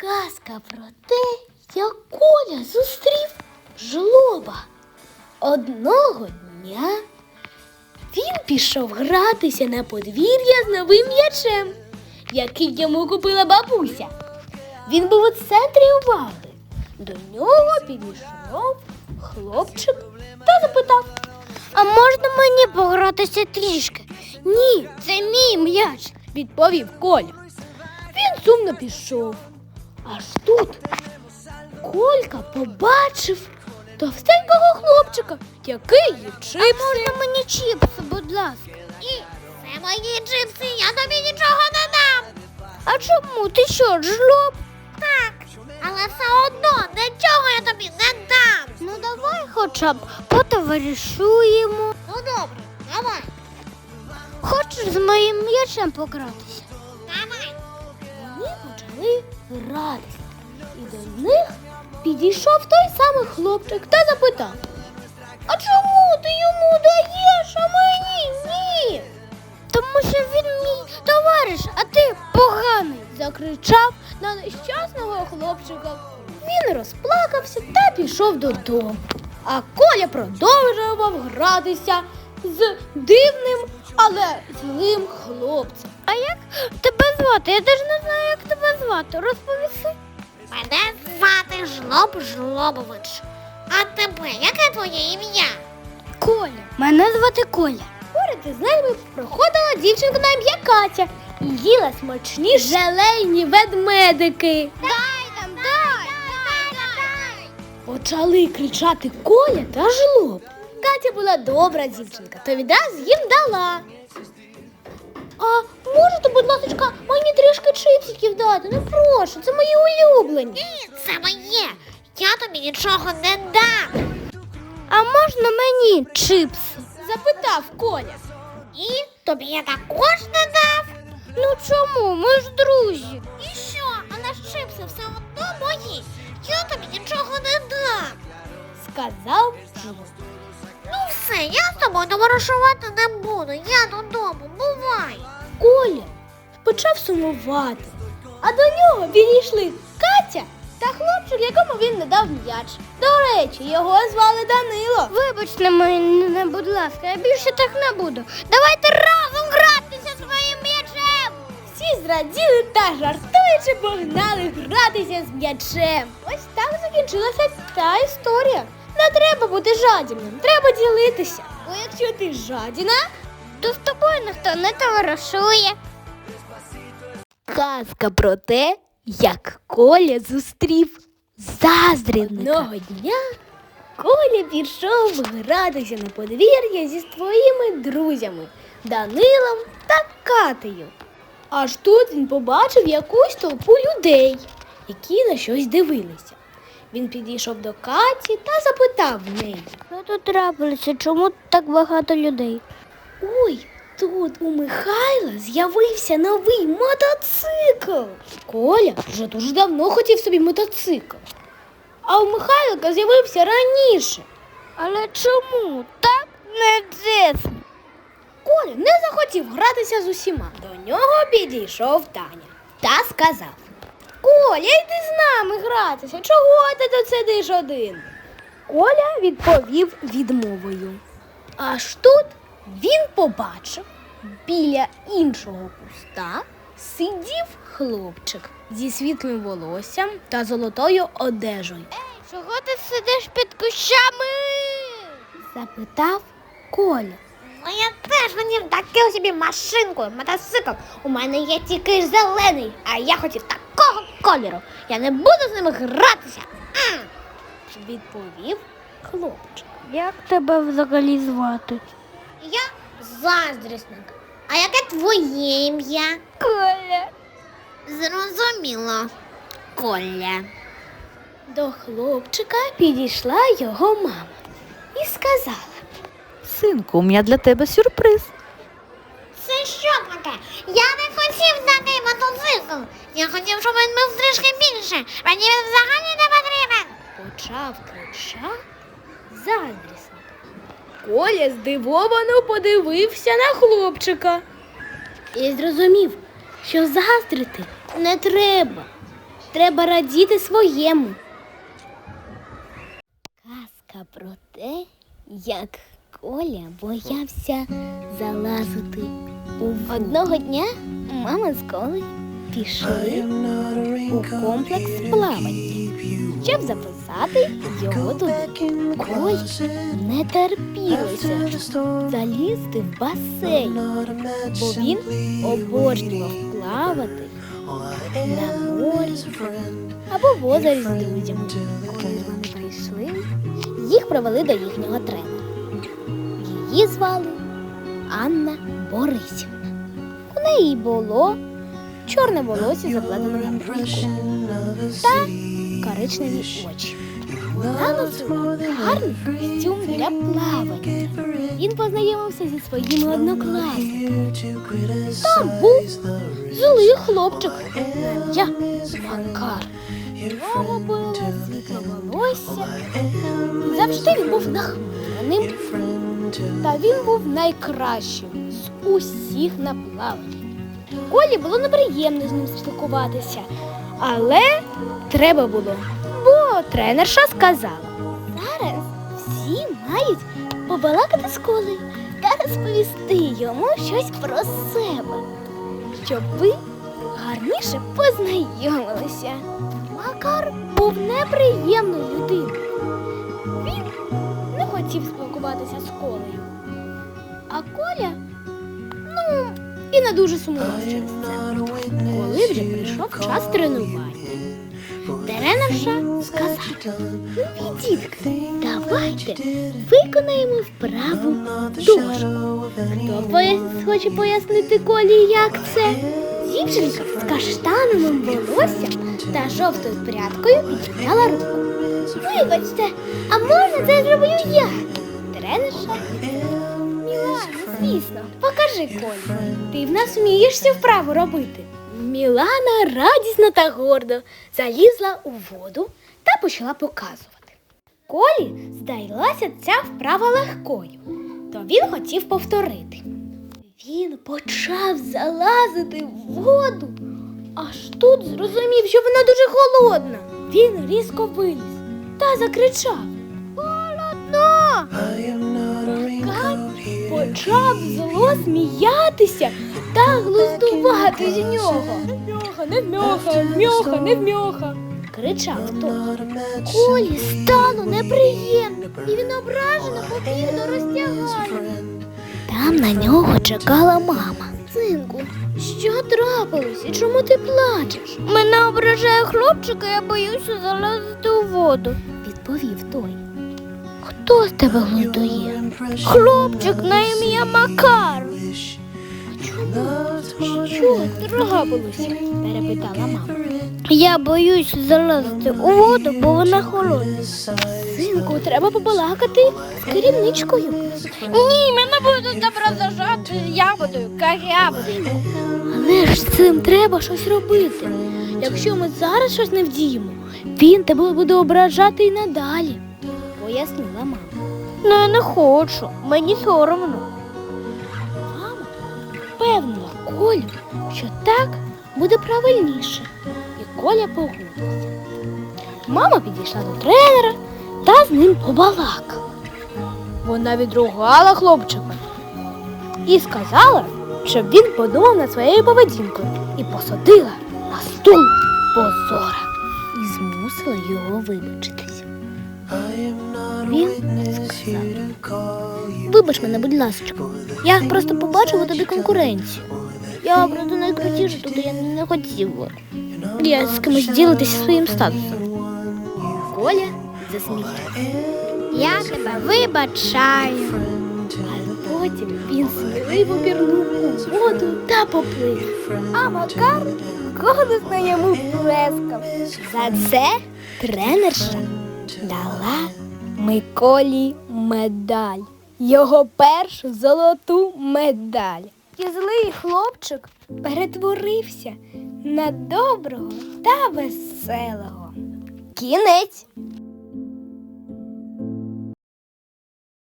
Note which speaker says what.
Speaker 1: Казка про те, як Коля зустрів жлоба. Одного дня він пішов гратися на подвір'я з новим м'ячем, який йому купила бабуся. Він був у центрі уваги. До нього підійшов хлопчик та запитав: А можна мені погратися трішки? Ні, це мій м'яч, відповів Коля. Він сумно пішов. Аж тут Колька побачив товстенького хлопчика, який їв чипси. А можна мені чипси, будь ласка.
Speaker 2: Ні, це мої чипси, я тобі нічого не дам.
Speaker 1: А чому? Ти що, жлоб?
Speaker 2: Так, але все одно нічого я тобі не дам.
Speaker 1: Ну давай хоча б потоваришуємо.
Speaker 2: Ну добре, давай,
Speaker 1: Хочеш з моїм м'ячем погратися? Почали гратися. І до них підійшов той самий хлопчик та запитав. А чому ти йому даєш, а мені ні? Тому що він мій товариш, а ти поганий, закричав на нещасного хлопчика. Він розплакався та пішов додому. А Коля продовжував гратися з дивним, але злим хлопцем. А як тебе звати? Я теж не знаю, як тебе звати. Розповіси.
Speaker 2: Мене звати Жлоб Жлобович. А тебе, яке твоє ім'я?
Speaker 1: Коля. Мене звати Коля. Поряд із нами проходила дівчинка на ім'я Катя і їла смачні желейні ведмедики.
Speaker 2: Дай нам, дай, дай, дай.
Speaker 1: Почали кричати Коля та жлоб. Катя була добра дівчинка, то відразу їм дала. А можете, будь ласка, мені трішки чипсиків дати? Ну прошу, це мої улюблені.
Speaker 2: Ні, це моє. Я тобі нічого не дам.
Speaker 1: А можна мені чипси? запитав Коля.
Speaker 2: І тобі я також не дав.
Speaker 1: Ну чому? Ми ж друзі.
Speaker 2: І що? Але ж чипси все одно мої. Я тобі нічого не дам.
Speaker 1: Сказав жлоб.
Speaker 2: Ну все, я з тобою товаришувати не буду. Я додому, бувай.
Speaker 1: Коля почав сумувати, а до нього підійшли Катя та хлопчик, якому він не дав м'яч. До речі, його звали Данило. Вибачте мене, будь ласка, я більше так не буду. Давайте разом гратися своїм м'ячем. Всі зраділи та жартуючи погнали гратися з м'ячем. Ось так закінчилася та історія. Не треба бути жадібним, треба ділитися. Бо якщо ти жадіна, то з тобою ніхто не товаришує. Казка про те, як Коля зустрів заздрівника. Одного дня Коля пішов гратися на подвір'я зі своїми друзями Данилом та Катею. Аж тут він побачив якусь толпу людей, які на щось дивилися. Він підійшов до Каті та запитав в неї. Що тут трапилося? Чому так багато людей? Тут у Михайла з'явився новий мотоцикл. Коля вже дуже давно хотів собі мотоцикл. А у Михайлика з'явився раніше. Але чому так не чесно? Коля не захотів гратися з усіма. До нього підійшов Таня та сказав: Коля, йди з нами гратися. Чого ти тут сидиш один? Коля відповів відмовою. Аж тут він побачив біля іншого куста сидів хлопчик зі світлим волоссям та золотою одежею. Ей, чого ти сидиш під кущами? запитав Коля.
Speaker 2: Ну я теж хотів таку собі машинку, мотоцикл. У мене є тільки зелений, а я хотів такого кольору. Я не буду з ними гратися. А!
Speaker 1: Відповів хлопчик. Як тебе взагалі звати?
Speaker 2: Я заздрісник. А яке твоє ім'я?
Speaker 1: Коля.
Speaker 2: Зрозуміло. Коля.
Speaker 1: До хлопчика підійшла його мама і сказала.
Speaker 3: Синку, у мене для тебе сюрприз.
Speaker 2: Це що таке? Я не хотів такий мотоцикл. Я хотів, щоб він був трішки більше. Мені він взагалі не потрібен.
Speaker 1: почав кричати заздрісник. Коля здивовано подивився на хлопчика і зрозумів, що заздрити не треба. Треба радіти своєму. Казка про те, як Коля боявся залазити. Одного дня мама з Колею пішли у комплекс плавання, щоб записати його туди. Коль не терпілося залізти в басейн, бо він обожнював плавати на морі або в озері з друзями. Коли вони прийшли, їх провели до їхнього тренера. Її звали Анна Борисівна. У неї було чорне волосся заплетене в кульку та коричневі очі. Вона гарний костюм для плавання. Він познайомився зі своїми однокласниками. Там був злий хлопчик. Я Макар. В нього було волосся. Завжди він був нахмуреним. Та він був найкращим з усіх на плаванні. Колі було неприємно з ним спілкуватися, але треба було, бо тренерша сказала. Зараз всі мають побалакати з колею та розповісти йому щось про себе, щоб ви гарніше познайомилися. Макар був неприємною людиною. Він не хотів спілкуватися з колею. А Коля, і не дуже сумував через це. Коли вже прийшов час тренування, тренерша сказала, ну, дітки, давайте виконаємо вправу дошку. Хто пояс- хоче пояснити Колі, як це? Дівчинка з каштановим волоссям та жовтою прядкою підняла руку. Вибачте, а можна це зроблю я? Тренерша Мілана, звісно, покажи Колі. Ти в нас вмієш цю вправу робити. Мілана радісно та гордо залізла у воду та почала показувати. Колі здалася ця вправа легкою, то він хотів повторити. Він почав залазити в воду, аж тут зрозумів, що вона дуже холодна. Він різко виліз та закричав. Холодно! Почав зло сміятися та глуздувати з нього. Мьоха, не вмьоха, вмьоха, не вмьоха. Кричав той. Колі стало неприємно, і він ображено побіг до роздягальні. Там на нього чекала мама. Синку, що трапилось і чому ти плачеш? Мене ображає хлопчик, і я боюся залазити у воду, відповів той. Хто з тебе глузує? Хлопчик на ім'я Макар. Що трапилося? перепитала мама. Я боюсь залазити у воду, бо вона холодна. Синку, треба побалакати з керівничкою. Ні, мене будуть добре зажати ябодою, як ябодою. Але ж з цим треба щось робити. Якщо ми зараз щось не вдіємо, він тебе буде ображати і надалі, пояснила мама. Ну, я не хочу, мені соромно. Мама впевнила Колю, що так буде правильніше, і Коля погодився. Мама підійшла до тренера та з ним побалакала. Вона відругала хлопчика і сказала, щоб він подумав над своєю поведінкою і посадила на стул позора і змусила його вибачитися. Він сказав, вибач мене, будь ласка, я просто побачив у тобі конкуренцію. Я просто найкрутіше тут я не хотіла. Я з кимось ділитися своїм статусом. Коля засміявся. Я тебе вибачаю. Потім він сміливо пірнув у воду та поплив. А Макар голосно йому плескав. За це тренерша дала Миколі медаль. Його першу золоту медаль. І злий хлопчик перетворився на доброго та веселого. Кінець.